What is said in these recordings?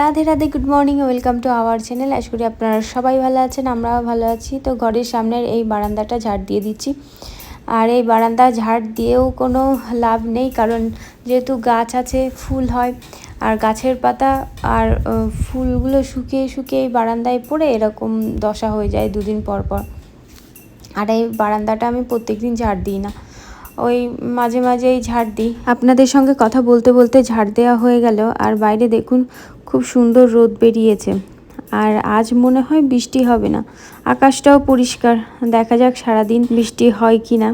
Radhe Radhe good morning welcome to our channel আশা করি আপনারা সবাই ভালো আছেন, আমরাও ভালো আছি। তো ঘরের সামনের এই বারান্দাটা ঝাড় দিয়ে দিচ্ছি। আর এই বারান্দা ঝাড় দিয়েও কোনো লাভ নেই, কারণ যেহেতু গাছ আছে, ফুল হয়, আর গাছের পাতা আর ফুলগুলো শুকিয়ে শুকিয়ে এই বারান্দায় পড়ে এরকম দশা হয়ে যায় দুদিন পর পর। আর এই বারান্দাটা আমি প্রত্যেকদিন ঝাড় দিই না। ওই মাঝে মাঝেই ঝাড় দিই। আপনাদের সঙ্গে কথা বলতে বলতে ঝাড় দেওয়া হয়ে গেল আর বাইরে দেখুন খুব সুন্দর রোদ বেরিয়েছে। আর আজ মনে হয় বৃষ্টি হবে না। আকাশটাও পরিষ্কার দেখা যাক সারাদিন বৃষ্টি হয় কি না।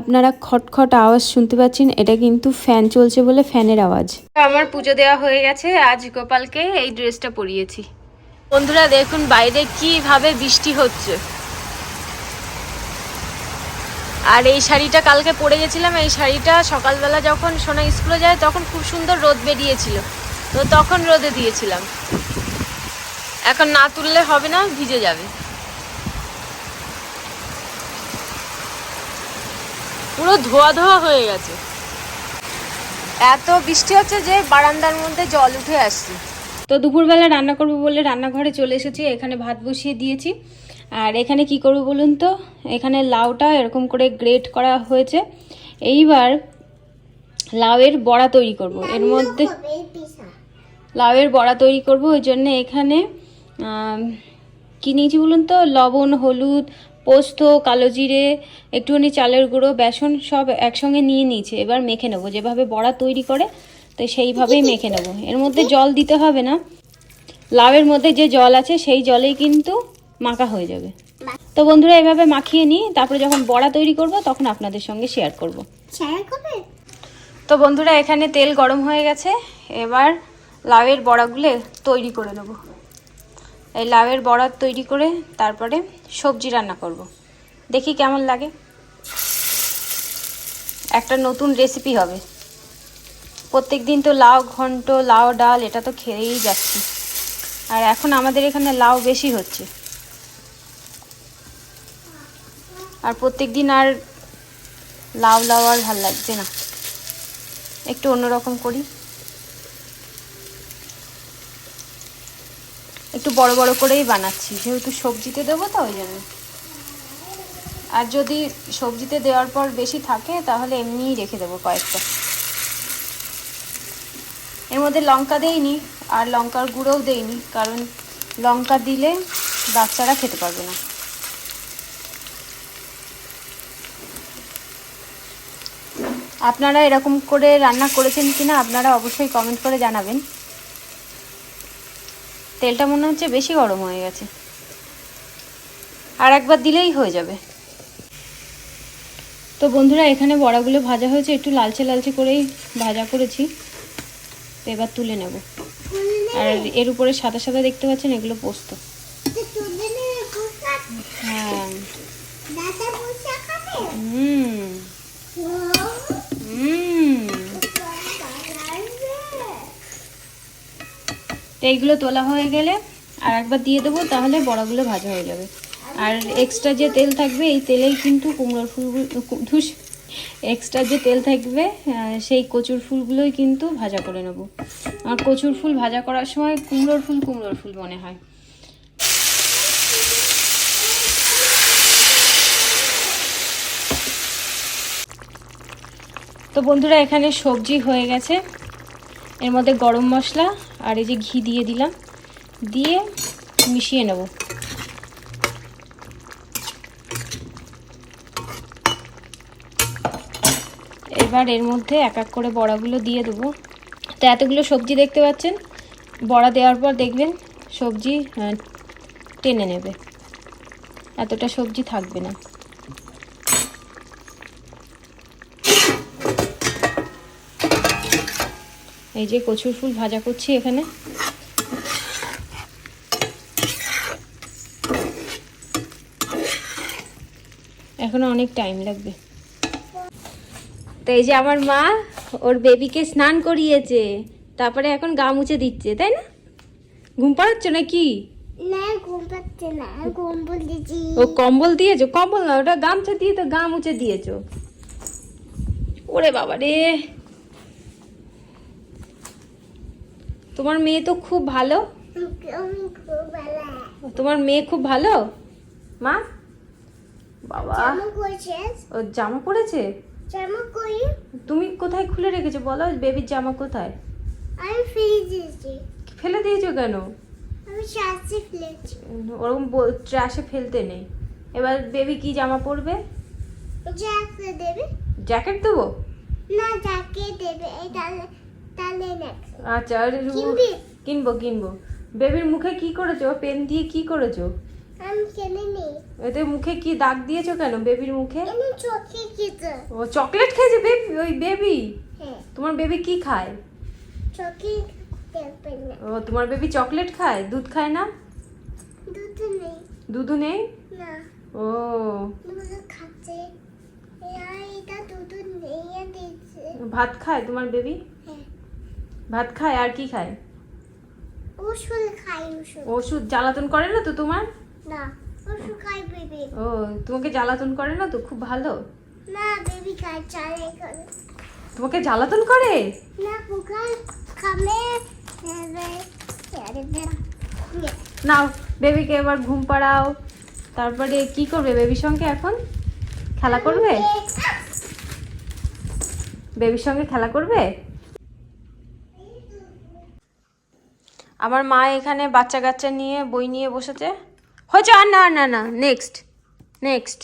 আপনারা খটখট আওয়াজ শুনতে পাচ্ছেন এটা কিন্তু ফ্যান চলছে বলে ফ্যানের আওয়াজ। আমার পুজো দেওয়া হয়ে গেছে আজ গোপালকে এই ড্রেসটা পরিয়েছি। বন্ধুরা দেখুন বাইরে কীভাবে বৃষ্টি হচ্ছে। আর এই শাড়িটা কালকে পরে গেছিলাম, এই শাড়িটা সকালবেলা যখন সোনা স্কুলে যায় তখন খুব সুন্দর রোদ বেরিয়েছিল। তো তখন রোদে দিয়েছিলাম। এখন না তুললে হবে না, ভিজে যাবে। পুরো ধোয়া ধোয়া হয়ে গেছে। এত বৃষ্টি হচ্ছে যে বারান্দার মধ্যে জল উঠে আসছে। তো দুপুরবেলা রান্না করব বলে রান্নাঘরে চলে এসেছি, এখানে ভাত বসিয়ে দিয়েছি। আর এখানে কি করব বলুন তো? এখানে লাউটা এরকম করে গ্রেট করা হয়েছে। এইবার লাউয়ের বড়া তৈরি করব। এর মধ্যে লাউয়ের বড়া তৈরি করব। ওই জন্য এখানে কি নিয়েছি বলুন তো? লবণ হলুদ পোস্ত কালো জিরে একটুখানি চালের গুঁড়ো বেসন সব একসঙ্গে নিয়ে নিয়েছে। এবার মেখে নেব। যেভাবে বড়া তৈরি করে তো সেইভাবেই মেখে নেব। এর মধ্যে জল দিতে হবে না। লাউয়ের মধ্যে যে জল আছে সেই জলেই কিন্তু মাখা হয়ে যাবে। তো বন্ধুরা এভাবে মাখিয়ে নিই তারপরে যখন বড়া তৈরি করব তখন আপনাদের সঙ্গে শেয়ার করব। তো বন্ধুরা এখানে তেল গরম হয়ে গেছে। এবার লাউয়ের বড়াগুলো তৈরি করে নেব। এই লাউয়ের বড়া তৈরি করে তারপরে সবজি রান্না করব। দেখি কেমন লাগে। একটা নতুন রেসিপি হবে। প্রত্যেক দিন তো লাউ ঘন্ট লাউ ডাল এটা তো খেয়েই যাচ্ছি। আর এখন আমাদের এখানে লাউ বেশি হচ্ছে। আর প্রত্যেক দিন আর লাউ লাউ আর ভালো লাগছে না। একটু অন্যরকম করি। একটু বড় বড় করেই বানাচ্ছি, যেহেতু সবজিতে দেবো তো ওই জন্য। আর যদি সবজিতে দেওয়ার পর বেশি থাকে, তাহলে এমনিই রেখে দেবো কয়েকটা। এর মধ্যে লঙ্কা দেইনি, আর লঙ্কার গুঁড়োও দেইনি, কারণ লঙ্কা দিলে বাচ্চারা খেতে পারবে না। আপনারা এরকম করে রান্না করেছেন কিনা আপনারা অবশ্যই কমেন্ট করে জানাবেন। তেলটা মনে হচ্ছে বেশি গরম হয়ে গেছে। আর একবার দিলেই হয়ে যাবে। তো বন্ধুরা এখানে বড়াগুলো ভাজা হয়েছে একটু লালচে লালচে করেই ভাজা করেছি। তো এবার তুলে নেব। আর এর উপরে সাদা সাদা দেখতে পাচ্ছেন এগুলো পোস্ত। হ্যাঁ। হুম। তো এইগুলো তোলা হয়ে গেলে আর একবার দিয়ে দেবো, তাহলে বড়াগুলো ভাজা হয়ে যাবে। আর এক্সট্রা যে তেল থাকবে, এই তেলেই কিন্তু কুমড়োর ফুলগুলো ধুস এক্সট্রা যে তেল থাকবে সেই কচুর ফুলগুলোই কিন্তু ভাজা করে নেব। আর কচুর ফুল ভাজা করার সময় কুমড়োর ফুল কুমড়োর ফুল মনে হয়। তো বন্ধুরা, এখানে সবজি হয়ে গেছে। এর মধ্যে গরম মশলা আর এই যে ঘি দিয়ে দিলাম, দিয়ে মিশিয়ে নেব। এবার এর মধ্যে এক এক করে বড়াগুলো দিয়ে দেবো। তো এতগুলো সবজি দেখতে পাচ্ছেন, বড়া দেওয়ার পর দেখবেন সবজি টেনে নেবে। এতটা সবজি থাকবে না। এই যে কচুর ফুল ভাজা করছি এখানে। এখনও অনেক টাইম লাগবে। তো এই যে আমার মা ওর বেবিকে স্নান করিয়েছে। তারপরে এখন গা মুছে দিচ্ছে তাই না? ঘুম পাড়াচ্ছ নাকি? ও কম্বল দিয়েছ? কম্বল না ওটা গামছা দিয়ে তো গা মুছে দিয়েছ। ওরে বাবা রে তোমার মেয়ে তো খুব ভালো? তোমার মেয়ে খুব ভালো? মা? বাবা। ও জামা পরেছে জামা তুমি কোথায় খুলে রেখেছো বলো? বেবির জামা কোথায়? আমি ফেলে দিয়েছি ফেলে দিয়েছ কেন? আমি শাস্তি ফেলেছি ওরকম ট্রাশে ফেলতে নেই। এবার বেবি কি জামা পরবে? যাকে দেবে। জ্যাকেট দেবো? না যাকে দেবে। নেক্সট আচ্ছা আর কিনবি? কিনবো বেবির মুখে কি করেছ? পেন দিয়ে কি করেছ? এতে মুখে কি দাগ দিয়েছ কেন বেবির মুখে? ও চকলেট খেয়েছে বেবি ওই বেবি? হ্যাঁ। তোমার বেবি কি খায়? ও তোমার বেবি চকলেট খায়? দুধ খায় না? দুধ নেই। ও। ভাত খায় তোমার বেবি? ভাত খায় আর কি খায়? ওষুধ খায় ওষুধ। ওষুধ জ্বালাতন করে না তো তোমার? না ওষুধ খাই বেবি। ও তোমাকে জ্বালাতন করে না তো? খুব ভালো। না বেবি খাই চালে করে। তোমাকে জ্বালাতন করে? না কুকার খামে নাও বেবিকে এবার ঘুম পাড়াও। তারপরে কি করবে বেবির সঙ্গে এখন? খেলা করবে? বেবির সঙ্গে খেলা করবে? আমার মা এখানে বাচ্চা কাচ্চা নিয়ে বই নিয়ে বসেছে। হয়েছে আর না না না নেক্সট নেক্সট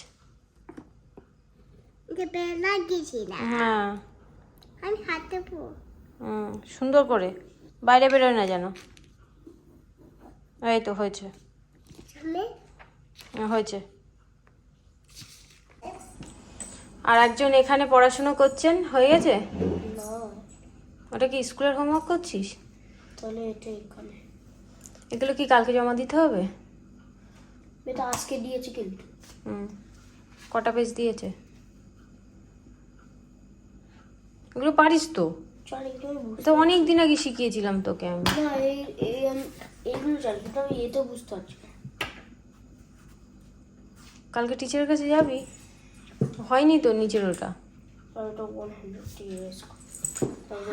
হ্যাঁ। আমি হাতে হুম, সুন্দর করে। বাইরে বেরোয় না যেন। এই তো হয়েছে। হ্যাঁ, হয়েছে। আর একজন এখানে পড়াশুনো করছেন হয়ে গেছে? ওটা কি স্কুলের হোমওয়ার্ক করছিস? তাহলে এটা এখানে। এগুলো কি কালকে জমা দিতে হবে? এটা আজকে দিয়েছি কিন্তু। হুম। কটা পেজ দিয়েছে? এগুলো পারিস তো? তো অনেক দিন আগে শিখিয়েছিলাম তোকে আমি। না এই এই আমি এইগুলো জানি কিন্তু আমি এতে বুঝতে পারছি কালকে টিচারের কাছে যাবি? হয়নি তো নিচের ওটা? আর এটা ওয়ান হান্ড্রেড টিএস তারপর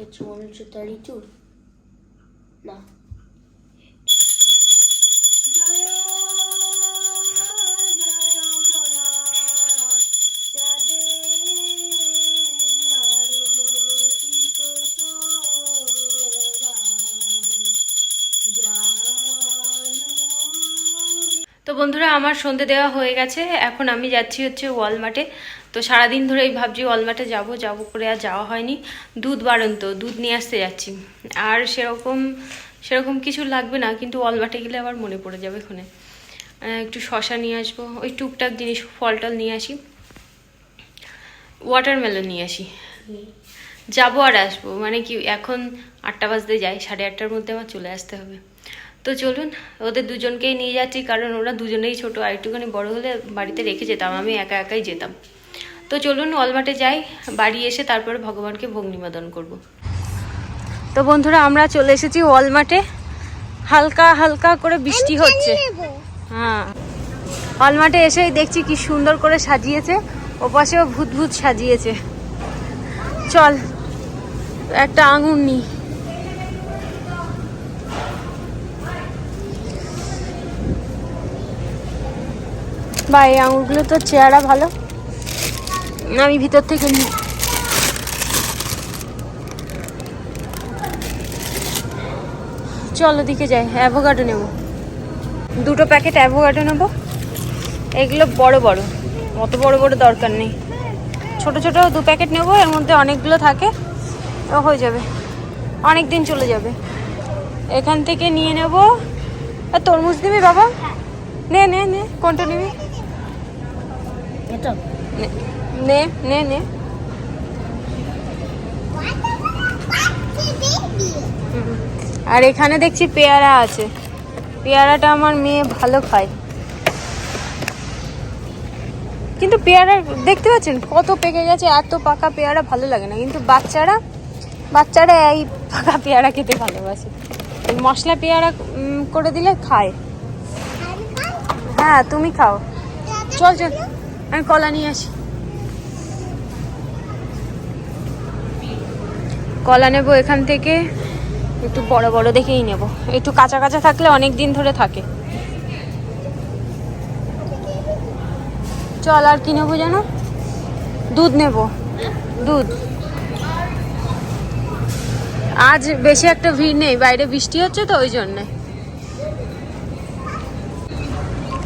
হচ্ছে ওয়ান হচ্ছে থার্টি টু না তো বন্ধুরা, আমার সন্ধে দেওয়া হয়ে গেছে। এখন আমি যাচ্ছি হচ্ছে ওয়ালমার্টে। তো সারাদিন ধরেই ভাবছি ওয়ালমার্টে যাব যাব করে আর যাওয়া হয়নি। দুধ বাড়ন্ত, দুধ নিয়ে আসতে যাচ্ছি। আর সেরকম সেরকম কিছু লাগবে না, কিন্তু ওয়ালমার্টে গেলে আবার মনে পড়ে যাবে ওখানে একটু শশা নিয়ে আসব, ওই টুকটাক জিনিস ফল টল নিয়ে আসি। ওয়াটারমেলন নিয়ে আসি। যাব আর আসব মানে কি, এখন আটটা বাজতে যাই সাড়ে আটটার মধ্যে আমার চলে আসতে হবে। তো চলুন, ওদের দুজনকেই নিয়ে যাচ্ছি, কারণ ওরা দুজনেই ছোটো, আর একটুখানি বড় হলে বাড়িতে রেখে যেতাম, আমি একা একাই যেতাম। তো চলুন অলমাটে যাই বাড়ি এসে তারপরে ভগবানকে ভোগ নিবেদন করব। তো বন্ধুরা আমরা চলে এসেছি ওয়ালমার্টে। হালকা হালকা করে বৃষ্টি হচ্ছে। হ্যাঁ। হলমার্টে এসেই দেখছি কি সুন্দর করে সাজিয়েছে। ওপাশেও ভূত ভূত সাজিয়েছে। চল একটা আঙুর নি বা এই আঙুরগুলো তো চেহারা ভালো। আমি ভিতর থেকে নিই চলো ওদিকে যাই অ্যাভোকাডো নেব। দুটো প্যাকেট অ্যাভোকাডো নেব। এগুলো বড় বড় অত বড় বড় দরকার নেই। ছোট ছোট দু প্যাকেট নেব এর মধ্যে অনেকগুলো থাকে। ও হয়ে যাবে। অনেক দিন চলে যাবে। এখান থেকে নিয়ে নেব। আর তরমুজ নিবি বাবা? নে নে নে কোনটা নিবি? এটা। নে, নে নে। আর এখানে দেখছি পেয়ারা আছে। পেয়ারাটা আমার মেয়ে ভালো খায়। কিন্তু পেয়ারা দেখতে পাচ্ছেন? কত পেকে গেছে এত পাকা পেয়ারা ভালো লাগে না। কিন্তু বাচ্চারা বাচ্চারা এই পাকা পেয়ারা খেতে ভালোবাসে। মশলা পেয়ারা করে দিলে খায়। হ্যাঁ তুমি খাও। চল চল। আমি কলা নিয়ে আসি। কলা নেব এখান থেকে। একটু বড় বড় দেখেই নেব। একটু কাঁচা কাঁচা থাকলে অনেক দিন ধরে থাকে। চল আর কি নেব জানো? দুধ নেব। দুধ। আজ বেশি একটা ভিড় নেই, বাইরে বৃষ্টি হচ্ছে তো ওই জন্যে।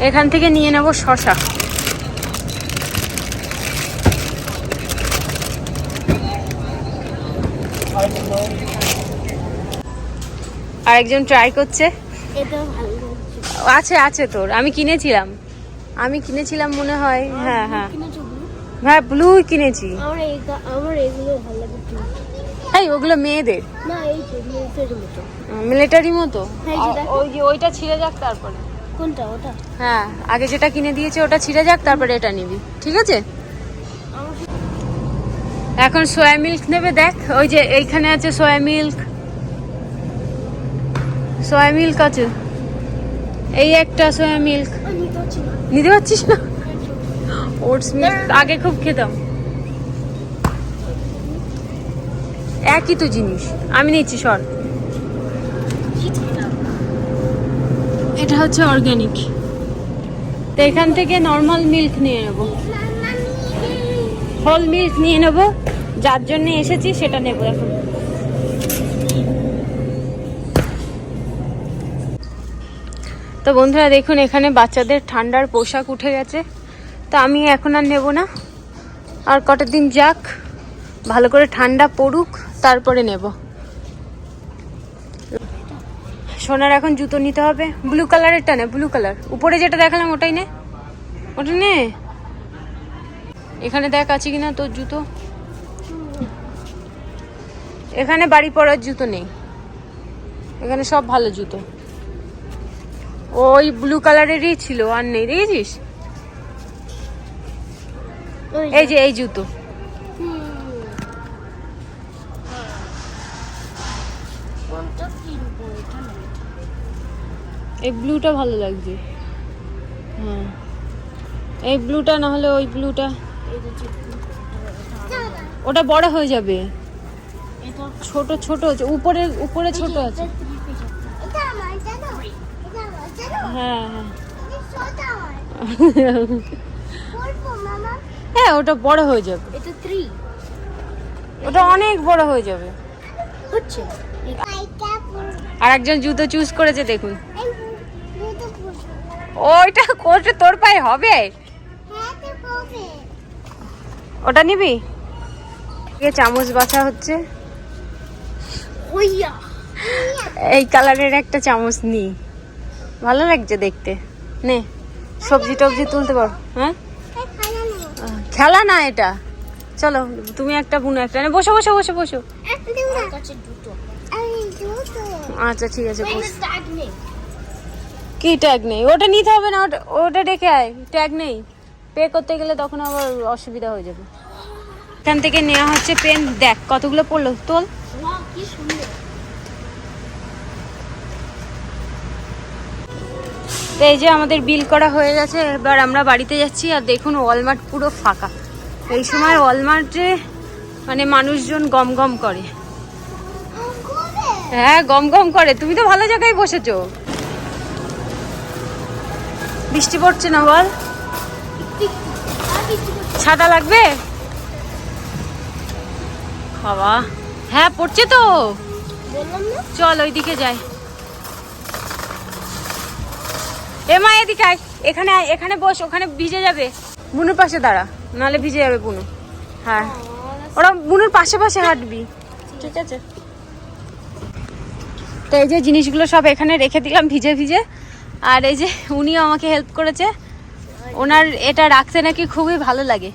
এখান থেকে নিয়ে নেব শশা। আরেকজন ট্রাই করছে। আছে আছে তোর। আমি কিনেছিলাম। আমি কিনেছিলাম মনে হয়। হ্যাঁ হ্যাঁ। হ্যাঁ ব্লু কিনেছি। আমার এই ওগুলো মেয়েদের। মিলিটারি মতো। হ্যাঁ, ওই যে ওইটা ছিঁড়ে যাক তারপরে। কোনটা ওটা? হ্যাঁ আগে যেটা কিনে দিয়েছে ওটা ছিঁড়ে যাক তারপরে এটা নিবি। ঠিক আছে? এখন সোয়া মিল্ক নেবে দেখ। ওই যে এইখানে আছে সোয়া মিল্ক সোয়া মিল্ক আছে। এই একটা সোয়া মিল্ক নিতে পারছিস না? ওটস মিল্ক আগে খুব খেতাম। একই তো জিনিস। আমি নিচ্ছি, সর। এটা হচ্ছে অর্গানিক তো এখান থেকে নর্মাল মিল্ক নিয়ে নেব। হোল মিল্ক নিয়ে নেব। যার জন্য এসেছি, সেটা নেব এখন। তো বন্ধুরা দেখুন, এখানে বাচ্চাদের ঠান্ডার পোশাক উঠে গেছে। তো আমি এখন আর নেব না। আর কটা দিন যাক, ভালো করে ঠান্ডা পড়ুক, তারপরে নেব। সোনার এখন জুতো নিতে হবে। ব্লু কালারেরটা নে, ব্লু কালার। উপরে যেটা দেখালাম, ওটাই নে। ওটা নে। এখানে দেখ, আছে কিনা তোর জুতো? এখানে বাড়ি পড়ার জুতো নেই। এখানে সব ভালো জুতো। ওই ব্লু কালারেরই ছিল আর নেই দেখেছিস? এই যে। এই জুতো। এই ব্লুটা ভালো লাগছে। হ্যাঁ। এই ব্লুটা না হলে ওই ব্লুটা ওটা বড় হয়ে যাবে। এটা। ছোট ছোট আছে উপরে উপরে ছোট আছে এটা আমার জানো এটা আমার জানো হ্যাঁ হ্যাঁ হ্যাঁ ওটা বড় হয়ে যাবে। এটা থ্রি ওটা অনেক বড় হয়ে যাবে। হচ্ছে। আর একজন জুতো চুজ করেছে দেখুন। হ্যাঁ ওইটা কোচে তোর পায়ে হবে? ওটা নিবি? এ চামচ বাছা হচ্ছে। এই কালারের একটা চামচ নি। ভালো লাগছে দেখতে। নে, সবজি টবজি তুলতে পারো হ্যাঁ? খেলা না এটা। চলো, তুমি একটা, বুনো একটা। বসো বসো বসো বসো। আচ্ছা ঠিক আছে কি ট্যাগ নেই? ওটা নিতে হবে না, ওটা ওটা ডেকে আয়। ট্যাগ নেই। পে করতে গেলে তখন আবার অসুবিধা হয়ে যাবে। এখান থেকে নেওয়া হচ্ছে পেন দেখ কতগুলো পড়ল, তোল। কি তো এই যে আমাদের বিল করা হয়ে গেছে এবার আমরা বাড়িতে যাচ্ছি আর দেখুন ওয়ালমার্ট পুরো ফাঁকা। এই সময় ওয়ালমার্টে মানে মানুষজন গম গম করে। হ্যাঁ গম গম করে। তুমি তো ভালো জায়গায় বসেছো। বৃষ্টি পড়ছে না বল? ছাতা লাগবে? বাবা। হ্যাঁ পড়ছে তো। চল ওইদিকে যাই। এ মা, এদিকে আয়। এখানে আয়, এখানে বস, ওখানে ভিজে যাবে। বুনুর পাশে দাঁড়া নালে ভিজে যাবে বুনু হ্যাঁ। ওরা বুনুর পাশে পাশে হাঁটবি। ঠিক আছে। তো এই যে জিনিসগুলো সব এখানে রেখে দিলাম ভিজে ভিজে। আর এই যে উনিও আমাকে হেল্প করেছে। ওনার এটা রাখতে নাকি খুবই ভালো লাগে।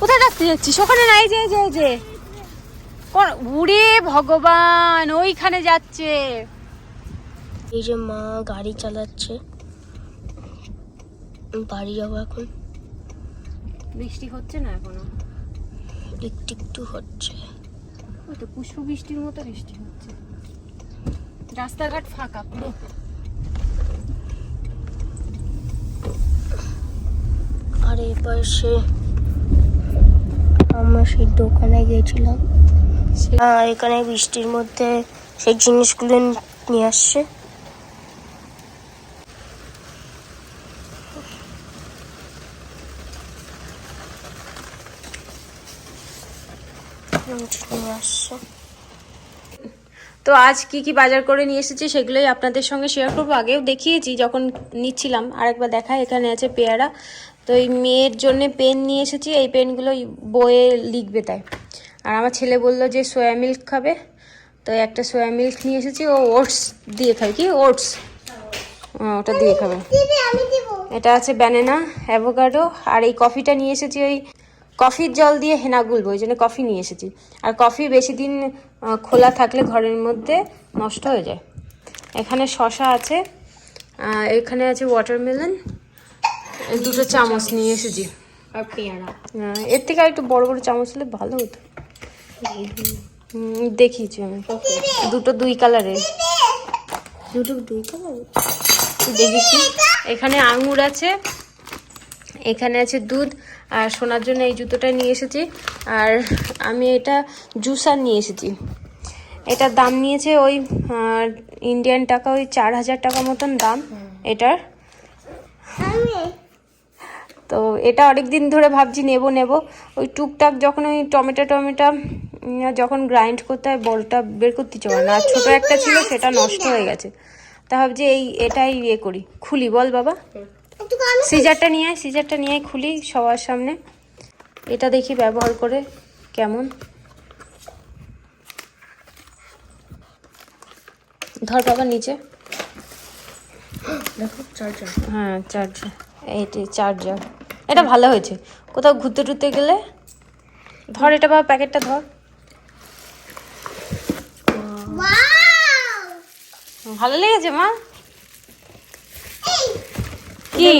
কোথায় রাখতে যাচ্ছিস? ওখানে নাই যে, এই যে যে। কোন উড়ে ভগবান, ওইখানে যাচ্ছে। এই যে মা গাড়ি চালাচ্ছে। বাড়ি যাব এখন। বৃষ্টি হচ্ছে না এখনও? একটু একটু হচ্ছে। ওই তো পুষ্প বৃষ্টির মতো বৃষ্টি হচ্ছে। রাস্তাঘাট ফাঁকা পুরো। আর এই পাশে আমরা সেই দোকানে গেছিলাম। এখানে বৃষ্টির মধ্যে সেই জিনিসগুলো নিয়ে আসছে নিয়ে আসছে তো আজ কি কি বাজার করে নিয়ে এসেছি সেগুলোই আপনাদের সঙ্গে শেয়ার করব। আগেও দেখিয়েছি যখন নিচ্ছিলাম আরেকবার দেখা এখানে আছে পেয়ারা। তো এই মেয়ের জন্য পেন নিয়ে এসেছি এই পেনগুলো বইয়ে লিখবে তাই। আর আমার ছেলে বলল যে সোয়া মিল্ক খাবে তো একটা সোয়া মিল্ক নিয়ে এসেছি ও ওটস দিয়ে খাবে। কি? ওটস ওটা দিয়ে খাবে। এটা আছে ব্যানানা অ্যাভোকাডো আর এই কফিটা নিয়ে এসেছি ওই কফির জল দিয়ে হেনা গুলবো ওই জন্য কফি নিয়ে এসেছি। আর কফি বেশি দিন খোলা থাকলে ঘরের মধ্যে নষ্ট হয়ে যায়। এখানে শশা আছে এখানে আছে ওয়াটারমেলন দুটো চামচ নিয়ে এসেছি। আর পেয়ারা। এর থেকে আর একটু বড় বড় চামচ হলে ভালো হতো। দেখিয়েছি আমি। দুটো দুই কালারের। দুটো দুই কালার দেখেছি এখানে আঙুর আছে এখানে আছে দুধ, আর সোনার জন্য এই জুতোটা নিয়ে এসেছি। আর আমি এটা জুসার নিয়ে এসেছি। এটার দাম নিয়েছে ওই ইন্ডিয়ান টাকা, ওই চার হাজার টাকা মতন দাম এটার। তো এটা অনেক দিন ধরে ভাবছি নেব নেব। ওই টুকটাক যখন ওই টমেটো টমেটো যখন গ্রাইন্ড করতে হয়, বলটা বের করতে করে না। আর ছোটো একটা ছিল, সেটা নষ্ট হয়ে গেছে। তা ভাবছি এই, এটাই ইয়ে করি। খুলি বল বাবা। সিজারটা নিয়ে আয় সিজারটা নিয়ে খুলি সবার সামনে। এটা দেখি ব্যবহার করে কেমন। ধর বাবা নিচে। দেখো চার্জার হ্যাঁ চার্জার এইটি চার্জার এটা ভালো হয়েছে। কোথাও ঘুরতে টুরতে গেলে ধর এটা বাবা প্যাকেটটা ধর। ভালো লেগেছে মা। কি?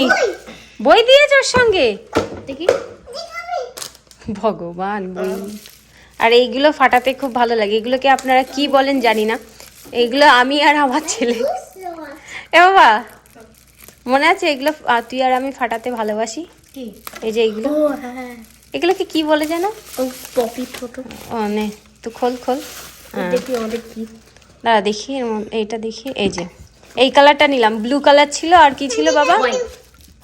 বই। দিয়েছ ওর সঙ্গে? দেখি ভগবান বই আর এইগুলো ফাটাতে খুব ভালো লাগে। এগুলোকে আপনারা কি বলেন জানি না। এগুলো আমি আর আমার ছেলে। এ বাবা মনে আছে এগুলো তুই আর আমি ফাটাতে ভালোবাসি? এই যে এইগুলো। হ্যাঁ এগুলোকে কি বলে জানো? ও পপি ফটো। নে তো খোল খোল। হ্যাঁ। দেখি আমাদের কি দাঁড়া দেখি এইটা দেখি এই যে। এই কালারটা নিলাম। ব্লু কালার ছিল আর কি ছিল বাবা?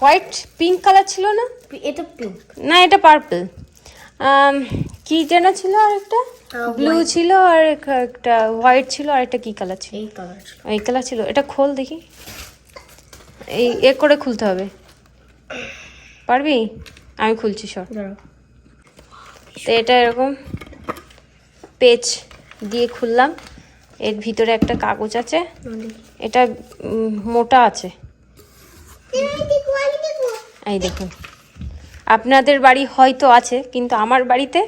হোয়াইট পিঙ্ক কালার ছিল না? এটা পিঙ্ক না এটা পার্পল কি যেন ছিল আর একটা? ব্লু ছিল আর একটা হোয়াইট ছিল আর একটা কি কালার ছিল? এই কালার এই কালার ছিল। এটা খোল দেখি। এই এ করে খুলতে হবে। পারবি? আমি খুলছি সর। তো এটা এরকম পেজ দিয়ে খুললাম। এর ভিতরে একটা কাগজ আছে। এটা মোটা আছে। এই দেখুন। আপনাদের বাড়ি হয়তো আছে কিন্তু আমার বাড়িতে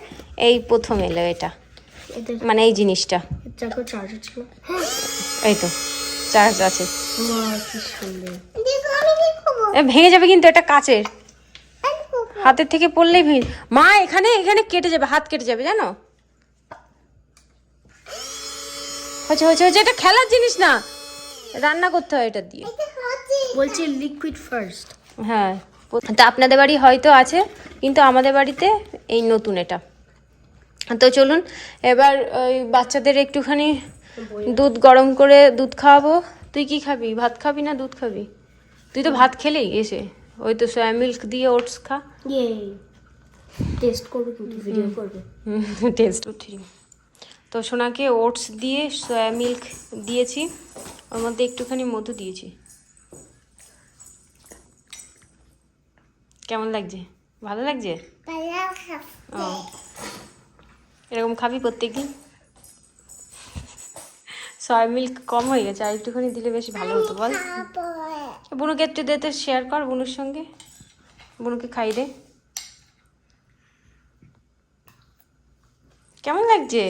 এই প্রথম এলো এটা। মানে এই জিনিসটা। এই তো চার্জ আছে। ভেঙে যাবে কিন্তু এটা কাচের। হাতের থেকে পড়লেই ভেঙে মা এখানে এখানে কেটে যাবে হাত কেটে যাবে জানো? হচ্ছে হচ্ছে হচ্ছে এটা খেলার জিনিস না। রান্না করতে হয় এটা দিয়ে। বলছি লিকুইড ফার্স্ট হ্যাঁ তা আপনাদের বাড়ি হয়তো আছে কিন্তু আমাদের বাড়িতে এই নতুন এটা। তো চলুন এবার ওই বাচ্চাদের একটুখানি দুধ গরম করে দুধ খাওয়াবো। তুই কি খাবি? ভাত খাবি না দুধ খাবি? তুই তো ভাত খেলেই এসে। ওই তো সয়া মিল্ক দিয়ে ওটস খা। টেস্ট করবে ভিডিও করবে। টেস্ট উঠি তো সোনাকে ওটস দিয়ে সয়া মিল্ক দিয়েছি ওর মধ্যে একটুখানি মধু দিয়েছি। কেমন লাগছে? ভালো লাগছে? ও। এরকম খাবি প্রত্যেকদিন? সয়া মিল্ক কম হয়ে গেছে আর একটুখানি দিলে বেশ ভালো হতো বল। বুনুকে একটু দে তো শেয়ার কর বুনুর সঙ্গে। বুনুকে খাই দে। কেমন লাগছে?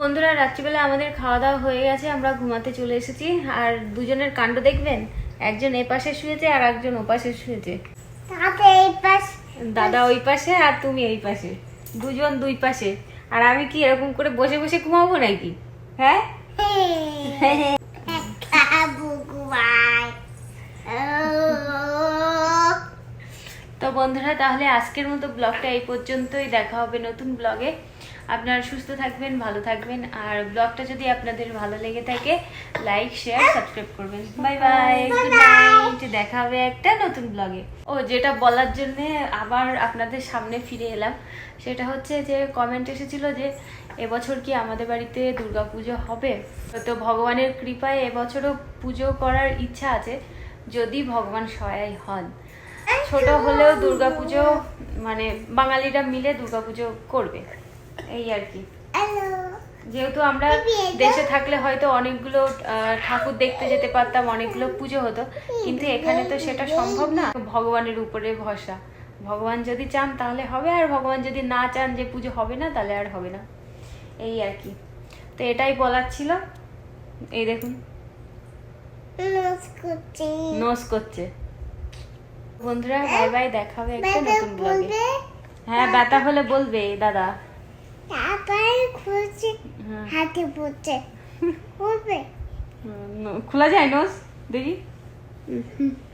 বন্ধুরা রাত্রিবেলা আমাদের খাওয়া দাওয়া হয়ে গেছে আমরা ঘুমাতে চলে এসেছি। আর দুজনের কাণ্ড দেখবেন? একজন এ পাশে শুয়েছে আর একজন ও পাশে শুয়েছে। তাতে পাশ দাদা ওই পাশে আর তুমি এই পাশে। দুজন দুই পাশে। আর আমি কি এরকম করে বসে বসে ঘুমাবো নাকি? হ্যাঁ? তো বন্ধুরা তাহলে আজকের মতো ব্লগটা এই পর্যন্তই। দেখা হবে নতুন ব্লগে। আপনারা সুস্থ থাকবেন ভালো থাকবেন। আর ব্লগটা যদি আপনাদের ভালো লেগে থাকে লাইক শেয়ার সাবস্ক্রাইব করবেন। বাই বাই গুড নাইট দেখা হবে একটা নতুন ব্লগে। ও যেটা বলার জন্য আবার আপনাদের সামনে ফিরে এলাম। সেটা হচ্ছে যে কমেন্ট এসেছিল যে এবছর কি আমাদের বাড়িতে দুর্গাপুজো হবে? তো ভগবানের কৃপায় এবছরও পুজো করার ইচ্ছা আছে। যদি ভগবান সহায় হন। ছোট হলেও দুর্গাপুজো মানে বাঙালিরা মিলে দুর্গাপুজো করবে। এই আর কি। যেহেতু আমরা দেশে থাকলে হয়তো অনেকগুলো ঠাকুর দেখতে যেতে পারতাম অনেকগুলো পুজো হতো। কিন্তু এখানে তো সেটা সম্ভব না। ভগবানের উপরে ভরসা। ভগবান যদি চান তাহলে হবে আর ভগবান যদি না চান যে পুজো হবে না তাহলে আর হবে না। এই আর কি। তো এটাই বলার ছিল। এই দেখুন। নোস করছে। বন্ধুরা বাই বাই দেখা হবে একটা নতুন ব্লগে হ্যাঁ ব্যথা হলে বলবে দাদা। হ্যাঁ। হাতে পড়ছে খোলা যায় নোজ? দেখি।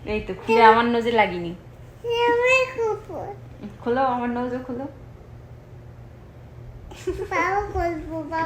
এই তো খুলে আমার নোজে লাগিনি। খোলো আমার নোজও খোলো। বাবা